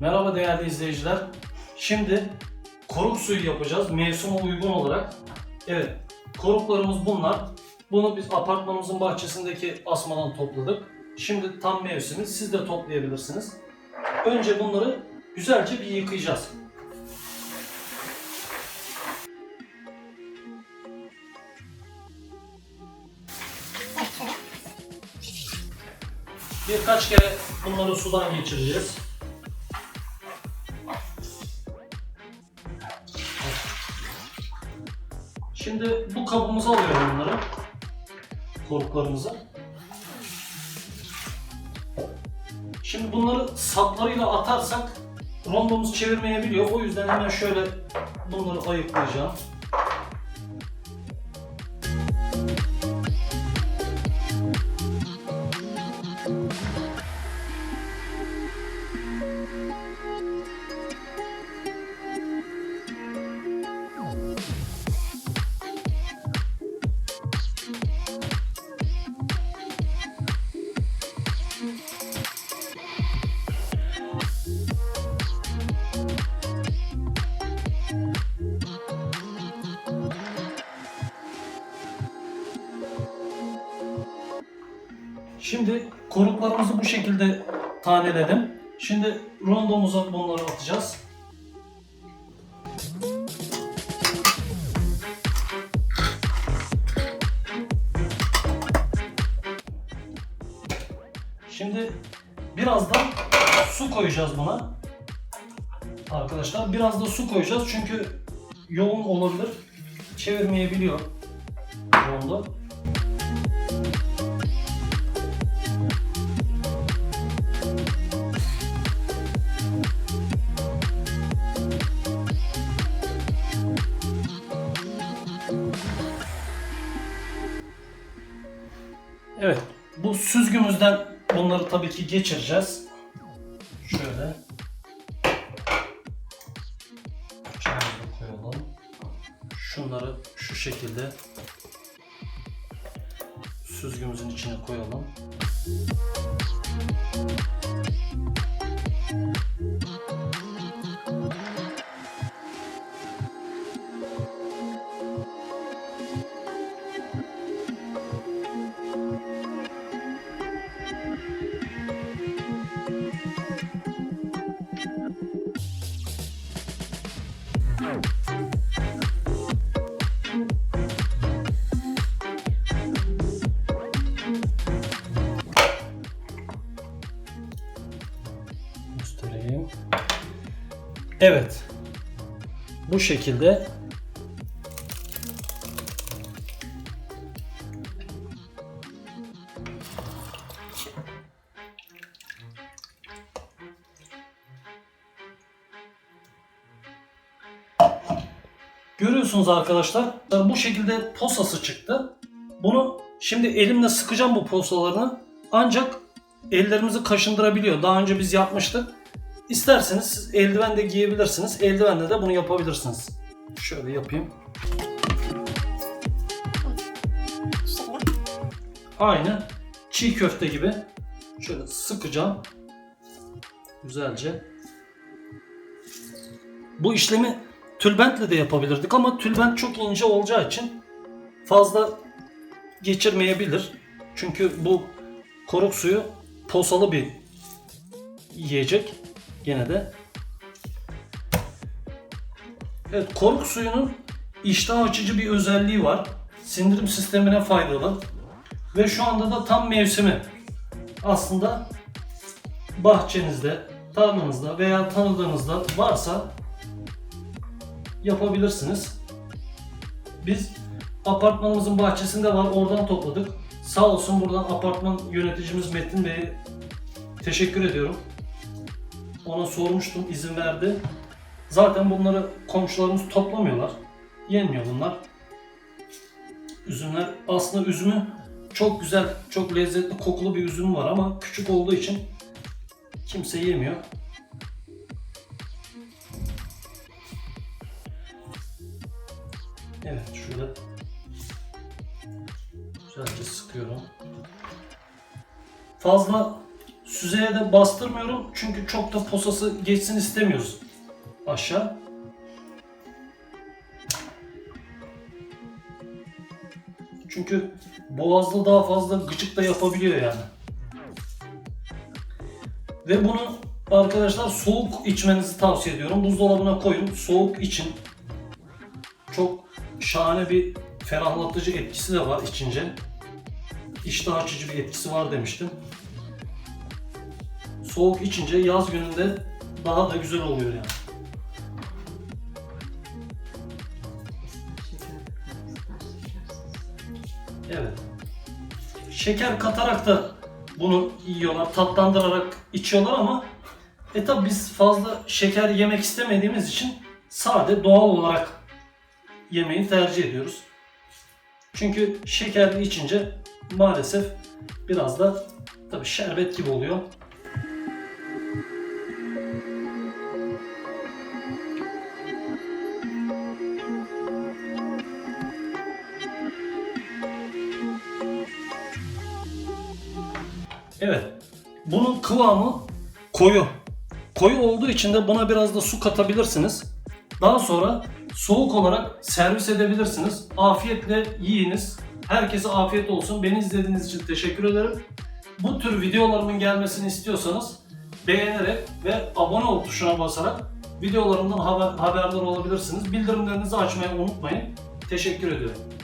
Merhaba değerli izleyiciler. Şimdi koruk suyu yapacağız mevsime uygun olarak. Evet, koruklarımız bunlar. Bunu biz apartmanımızın bahçesindeki asmadan topladık. Şimdi tam mevsimi, siz de toplayabilirsiniz. Önce bunları güzelce bir yıkayacağız. Birkaç kere bunları sudan geçireceğiz. Şimdi bu kabımıza alıyorum bunları. Koruklarımızı. Şimdi bunları saplarıyla atarsak rondomuz çevirmeyebiliyor. O yüzden hemen şöyle bunları ayıklayacağım. Şimdi koruklarımızı bu şekilde taneledim. Şimdi rondomuza bunları atacağız. Şimdi birazdan su koyacağız buna. Arkadaşlar biraz da su koyacağız çünkü yoğun olabilir. Çevirmeyebiliyor rondo. Evet, bu süzgümüzden bunları tabii ki geçireceğiz. Şöyle. Bıçağımızı koyalım. Şunları şu şekilde süzgümüzün içine koyalım. Göstereyim. Evet. Bu şekilde Görüyorsunuz arkadaşlar bu şekilde posası çıktı. Bunu şimdi elimle sıkacağım bu posalarını. Ancak ellerimizi kaşındırabiliyor. Daha önce biz yapmıştık. İsterseniz siz eldiven de giyebilirsiniz. Eldivenle de bunu yapabilirsiniz. Şöyle yapayım. Aynı çiğ köfte gibi. Şöyle sıkacağım. Güzelce. Bu işlemi tülbentle de yapabilirdik ama tülbent çok ince olacağı için fazla geçirmeyebilir. Çünkü bu koruk suyu posalı bir yiyecek gene de. Evet koruk suyunun iştah açıcı bir özelliği var. Sindirim sistemine faydalı. Ve şu anda da tam mevsimi. Aslında bahçenizde, tarlanızda veya tanıdığınızda varsa yapabilirsiniz. Biz apartmanımızın bahçesinde var oradan topladık. Sağ olsun buradan apartman yöneticimiz Metin Bey'e teşekkür ediyorum. Ona sormuştum izin verdi. Zaten bunları komşularımız toplamıyorlar. Yenmiyor bunlar. Üzümler aslında üzümü çok güzel, çok lezzetli, kokulu bir üzüm var ama küçük olduğu için kimse yemiyor. Evet şöyle güzelce sıkıyorum. Fazla Süzeye de bastırmıyorum çünkü çok da posası geçsin istemiyoruz aşağı. Çünkü boğazda daha fazla gıcık da yapabiliyor yani. Ve bunu arkadaşlar soğuk içmenizi tavsiye ediyorum. Buzdolabına koyun, soğuk için. Çok şahane bir ferahlatıcı etkisi de var içince. İştah açıcı bir etkisi var demiştim. Soğuk içince yaz gününde daha da güzel oluyor yani. Evet. Şeker katarak da bunu yiyorlar, tatlandırarak içiyorlar ama e tabi biz fazla şeker yemek istemediğimiz için sade doğal olarak yemeği tercih ediyoruz. Çünkü şekerli içince maalesef biraz da tabi şerbet gibi oluyor. Evet. Bunun kıvamı koyu. Koyu olduğu için de buna biraz da su katabilirsiniz. Daha sonra soğuk olarak servis edebilirsiniz. Afiyetle yiyiniz. Herkese afiyet olsun. Beni izlediğiniz için teşekkür ederim. Bu tür videolarımın gelmesini istiyorsanız beğenerek ve abone ol tuşuna basarak videolarımdan haber, haberdar olabilirsiniz. Bildirimlerinizi açmayı unutmayın. Teşekkür ediyorum.